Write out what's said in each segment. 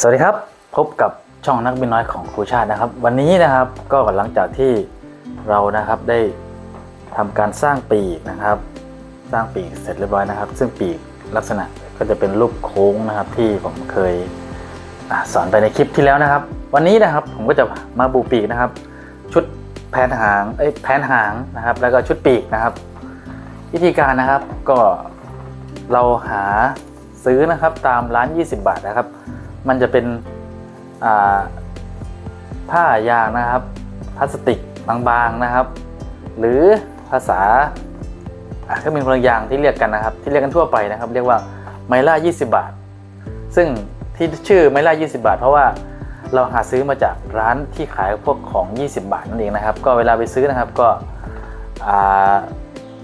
สวัสดีครับ พบกับช่องนักบินน้อยของครูชาตินะครับ วันนี้นะครับก็หลังจากที่เรานะครับได้ทำการสร้างปีกนะครับ สร้างปีกเสร็จเรียบร้อยนะครับ ซึ่งปีกลักษณะก็จะเป็นรูปโค้งนะครับที่ผมเคยอสอนไปในคลิปที่แล้วนะครับ วันนี้นะครับผมก็จะมาบูปีกนะครับ ชุดแผนหางเอ้ยแผนหางนะครับ แล้วก็ชุดปีกนะครับ วิธีการนะครับก็เราหาซื้อนะครับตามร้าน 20 บาทนะครับ มันจะเป็นผ้ายางนะครับ พลาสติกบางๆนะครับ หรือภาษาก็เป็นคนละอย่างที่เรียกกันนะครับ ที่เรียกกันทั่วไปนะครับ เรียกว่าไมล่า 20 บาท ซึ่งที่ชื่อไมล่า 20 บาท เพราะว่าเราหาซื้อมาจากร้านที่ขายพวกของ 20 บาทนั่นเองนะครับ ก็เวลาไปซื้อนะครับก็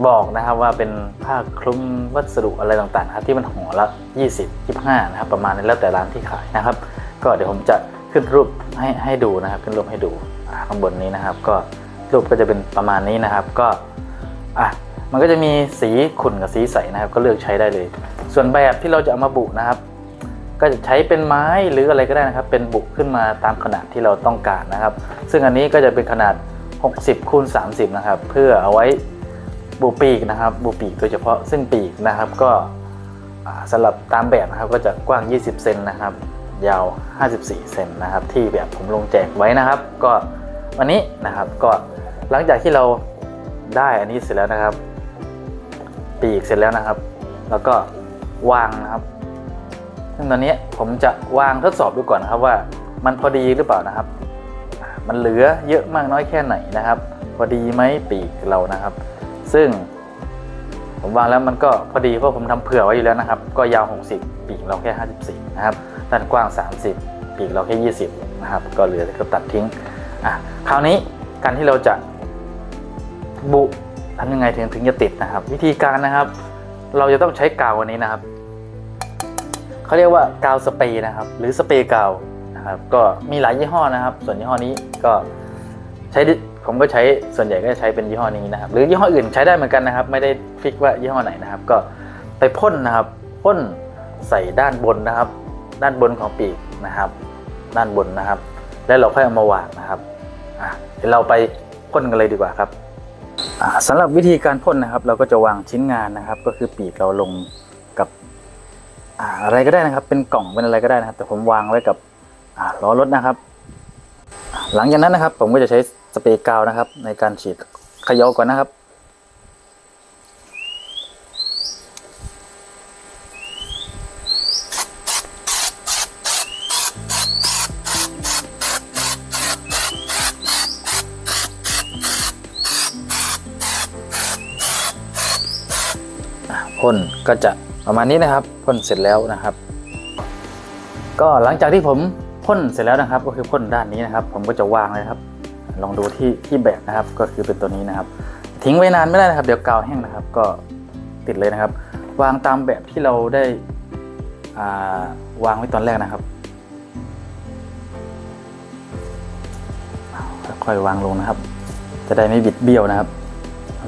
บอกนะครับว่าเป็นผ้าคลุมวัสดุอะไรต่างๆนะครับที่มันห่อละ 20 25นะครับประมาณนี้แล้วแต่ร้านที่ขายนะครับ ก็เดี๋ยวผมจะขึ้นรูปให้ให้ดูนะครับ ขึ้นรูปให้ดูข้างบนนี้นะครับ ก็รูปก็จะเป็นประมาณนี้นะครับ ก็อะมันก็จะมีสีขุ่นกับสีใสนะครับ ก็เลือกใช้ได้เลย ส่วนแบบที่เราจะเอามาบุนะครับ ก็จะใช้เป็นไม้หรืออะไรก็ได้นะครับ เป็นบุขึ้นมาตามขนาดที่เราต้องการนะครับ ซึ่งอันนี้ก็จะเป็นขนาด 60คูณ30 นะครับ เพื่อเอาไว้ บูปีกนะครับบูปีกโดยเฉพาะซึ่งปีกนะครับก็สำหรับตามแบบนะครับก็จะกว้าง 20 เซนนะครับ ยาว 54 เซนนะครับ ที่แบบผมลงแจกไว้นะครับ ก็วันนี้นะครับก็หลังจากที่เราได้อันนี้เสร็จแล้วนะครับ ปีกเสร็จแล้วนะครับ แล้วก็วางนะครับซึ่งตอนนี้ผมจะวางทดสอบดูก่อนนะครับว่ามันพอดีหรือเปล่านะครับ มันเหลือเยอะมากน้อยแค่ไหนนะครับ พอดีไหมปีกเรานะครับ ซึ่ง ผมวางแล้วมันก็พอดีเพราะผมทำเผื่อไว้อยู่แล้วนะครับ ก็ยาว 60 ปีกเราแค่ 54 นะครับ ด้านกว้าง 30 ปีกเราแค่ 20 นะครับ ก็เหลือก็ตัดทิ้งอะคราวนี้การที่เราจะบุทำยังไงถึงถึงจะติดนะครับ วิธีการนะครับ เราจะต้องใช้กาวอันนี้นะครับเขาเรียกว่ากาวสเปรย์นะครับ หรือสเปรย์กาวนะครับ ก็มีหลายยี่ห้อนะครับ ส่วนยี่ห้อนี้ก็ใช้ ผมก็ใช้ส่วนใหญ่ก็จะใช้เป็นยี่ห้อนี้นะครับ หรือยี่ห้ออื่นใช้ได้เหมือนกันนะครับ ไม่ได้ฟิกว่ายี่ห้อไหนนะครับ ก็ไปพ่นนะครับพ่นใส่ด้านบนนะครับ ด้านบนของปีกนะครับ ด้านบนนะครับ แล้วเราค่อยเอามาวางนะครับอะเดี๋ยวเราไปพ่นกันเลยดีกว่าครับอ่าสำหรับวิธีการพ่นนะครับ เราก็จะวางชิ้นงานนะครับ ก็คือปีกเราลงกับอะไรก็ได้นะครับ เป็นกล่องเป็นอะไรก็ได้นะครับ แต่ผมวางไว้กับล้อรถนะครับ หลังจากนั้นนะครับ ผมก็จะใช้ สเปรย์กาวนะครับ ในการฉีดเขย่าก่อนนะครับ พ่นก็จะประมาณนี้นะครับพ่นเสร็จแล้วนะครับ ก็หลังจากที่ผมพ่นเสร็จแล้วนะครับ ก็คือพ่นด้านนี้นะครับ ผมก็จะวางเลยครับ ลองดูที่ที่แบบนะครับ ก็คือเป็นตัวนี้นะครับ ทิ้งไว้นานไม่ได้นะครับ เดี๋ยวกาวแห้งนะครับ ก็ติดเลยนะครับ วางตามแบบที่เราได้าวางไว้ตอนแรกนะครับค่อยวางลงนะครับ จะได้ไม่บิดเบี้ยวนะครับ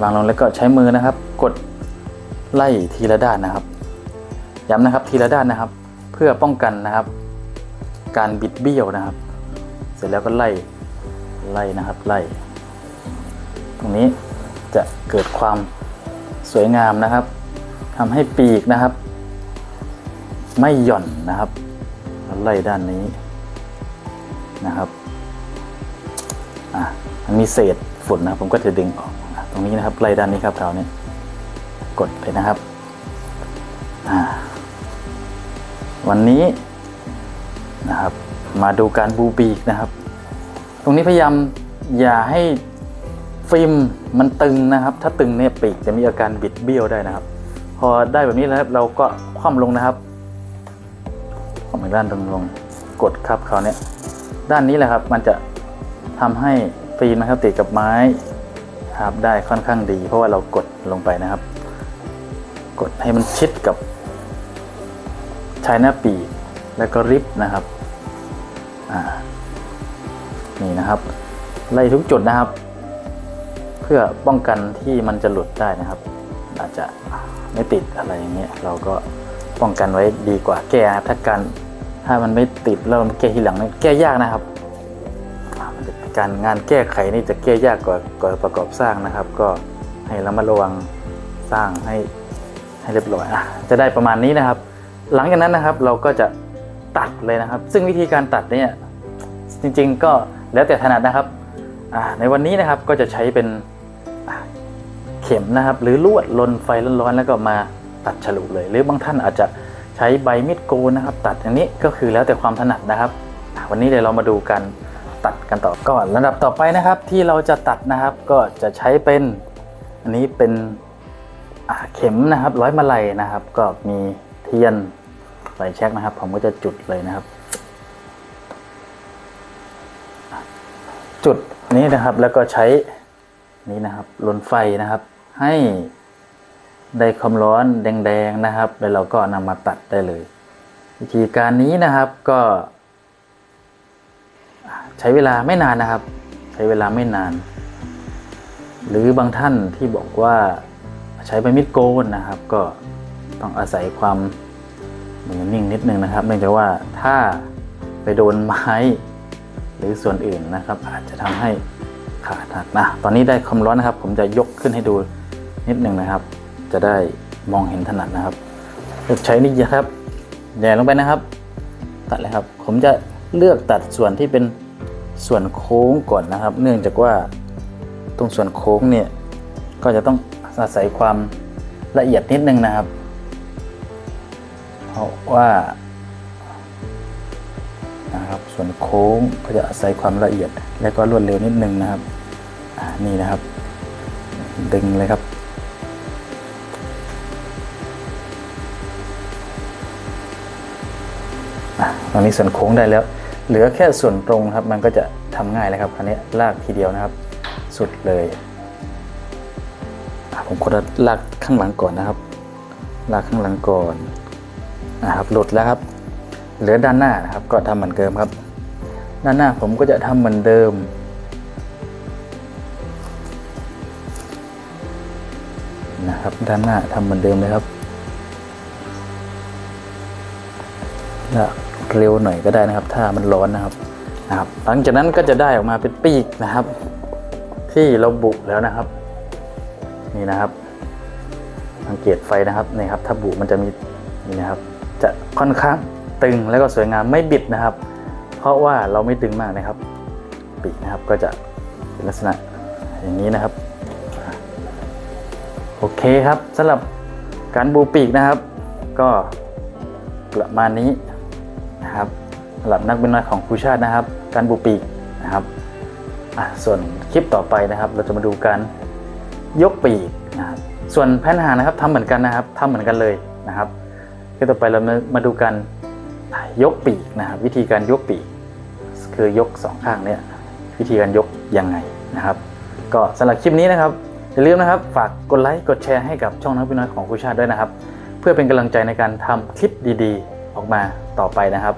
วางลงแล้วก็ใช้มือนะครับ กดไล่ทีละด้านนะครับ ย้ำนะครับทีละด้านนะครับ เพื่อป้องกันนะครับ การบิดเบี้ยวนะครับ เสร็จแล้วก็ไล่ ไล่นะครับไล่ ตรงนี้จะเกิดความสวยงามนะครับทำให้ปีกนะครับ ไม่หย่อนนะครับแล้วไล่ด้านนี้นะครับอะมันมีเศษฝุ่นนะครับ ผมก็จะดึงออกตรงนี้นะครับไล่ด้านนี้ครับครานี้กดไปนะครับอ่าวันนี้นะครับ มาดูการบูปีกนะครับ ตรงนี้พยายามอย่าให้ฟิล์มมันตึงนะครับ ถ้าตึงเนี่ยปีกจะมีอาการบิดเบี้ยวได้นะครับ พอได้แบบนี้แล้วเราก็คว่ำลงนะครับคว่ำอีกด้านตรงลงกดครับเขาวเนี่ยด้านนี้แหละครับมันจะทำให้ฟิล์มนะครับติดกับไม้ครับได้ค่อนข้างดี เพราะว่าเรากดลงไปนะครับ กดให้มันชิดกับชายหน้าปีกแล้วก็ริบนะครับอ่า นี่นะครับ ไล่ทุกจุดนะครับ เพื่อป้องกันที่มันจะหลุดได้นะครับ อาจจะไม่ติดอะไรอย่างเงี้ยเราก็ป้องกันไว้ดีกว่าแก้นะครับถ้าการถ้ามันไม่ติดแล้วเราแก้ทีหลังนี่แก้ยากนะครับ การงานแก้ไขนี่จะแก้ยากกว่ากว่าประกอบสร้างนะครับ ก็ให้ระมัดระวังสร้างให้ให้เรียบร้อยอะจะได้ประมาณนี้นะครับ หลังจากนั้นนะครับเราก็จะตัดเลยนะครับ ซึ่งวิธีการตัดเนี่ยจริงๆก็ แล้วแต่ถนัดนะครับ ในวันนี้นะครับก็จะใช้เป็นเข็มนะครับ หรือลวดลนไฟร้อนๆแล้วก็มาตัดฉลุเลย หรือบางท่านอาจจะใช้ใบมีดโกนนะครับ ตัดอย่างนี้ก็คือแล้วแต่ความถนัดนะครับ วันนี้เดี๋ยวเรามาดูกันตัดกันต่อก่อนลำดับต่อไปนะครับที่เราจะตัดนะครับ ก็จะใช้เป็นอันนี้เป็นเข็มนะครับ ร้อยมาลัยนะครับ ก็มีเทียนไฟแช็กนะครับ ผมก็จะจุดเลยนะครับ จุดนี้นะครับแล้วก็ใช้นี้นะครับลนไฟนะครับ ให้ได้ความร้อนแดงๆนะครับ แล้วเราก็นำมาตัดได้เลย วิธีการนี้นะครับก็ ใช้เวลาไม่นานนะครับ ใช้เวลาไม่นาน หรือบางท่านที่บอกว่าใช้ใบมีดโกนนะครับ ก็ต้องอาศัยความมือนิ่งนิดนึงนะครับ เนื่องจากว่าถ้าไปโดนไม้ รือส่วนอื่นนะครับ อาจจะทำให้ขาดหักนะตอนนี้ได้ความร้อนนะครับ ผมจะยกขึ้นให้ดูนิดหนึ่งนะครับ จะได้มองเห็นถนัดนะครับเลือกใช้นี่นะครับแย่ลงไปนะครับ ตัดเลยครับ ผมจะเลือกตัดส่วนที่เป็นส่วนโค้งก่อนนะครับ เนื่องจากว่าตรงส่วนโค้งเนี่ยก็จะต้องอาศัยความละเอียดนิดนึงนะครับ เพราะว่า ส่วนโค้งก็จะอาศัยความละเอียด และก็รวดเร็วนิดนึงนะครับนี่นะครับ ดึงเลยครับอะตอนนี้ส่วนโค้งได้แล้ว เหลือแค่ส่วนตรงครับ มันก็จะทำง่ายเลยครับอันนี้ลากทีเดียวนะครับ สุดเลยอะผมก็จะลากข้างหลังก่อนนะครับ ลากข้างหลังก่อนนะครับหลุดแล้วครับ เหลือด้านหน้านะครับ ก็ทำเหมือนเดิมครับ ด้านหน้าผมก็จะทำเหมือนเดิม นะครับ ด้านหน้าทำเหมือนเดิมเลยครับและเร็วหน่อยก็ได้นะครับ ถ้ามันร้อนนะครับนะครับ หลังจากนั้นก็จะได้ออกมาเป็นปีกนะครับ ที่เราบุแล้วนะครับ นี่นะครับ สังเกตไฟนะครับนี่ครับ ถ้าบุมันจะมีนี่นะครับ จะค่อนข้าง ตึงแล้วก็สวยงามไม่บิดนะครับ เพราะว่าเราไม่ตึงมากนะครับ ปีกนะครับก็จะเป็นลักษณะอย่างนี้นะครับ โอเคครับสำหรับการบูปีกนะครับ ก็ประมาณนี้นะครับสำหรับนักบินน้อยของครูชาตินะครับ การบูปีกนะครับส่วนคลิปต่อไปนะครับ เราจะมาดูการยกปีกนะครับส่วนแผนหานะครับทำเหมือนกันนะครับทำเหมือนกันเลยนะครับคลิปต่อไปเรามามาดูการ ยกปีกนะครับวิธีการยกปีก คือยกสองข้างเนี่ยวิธีการยกยังไงนะครับ ก็สำหรับคลิปนี้นะครับอย่าลืมนะครับฝากกดไลค์กดแชร์ให้กับช่องนักพิน้อยของครูชาติด้วยนะครับ เพื่อเป็นกำลังใจในการทำคลิปดีๆ ออกมาต่อไปนะครับ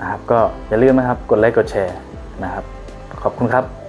นะครับ ก็อย่าลืมนะครับกดไลค์กดแชร์นะครับ ขอบคุณครับ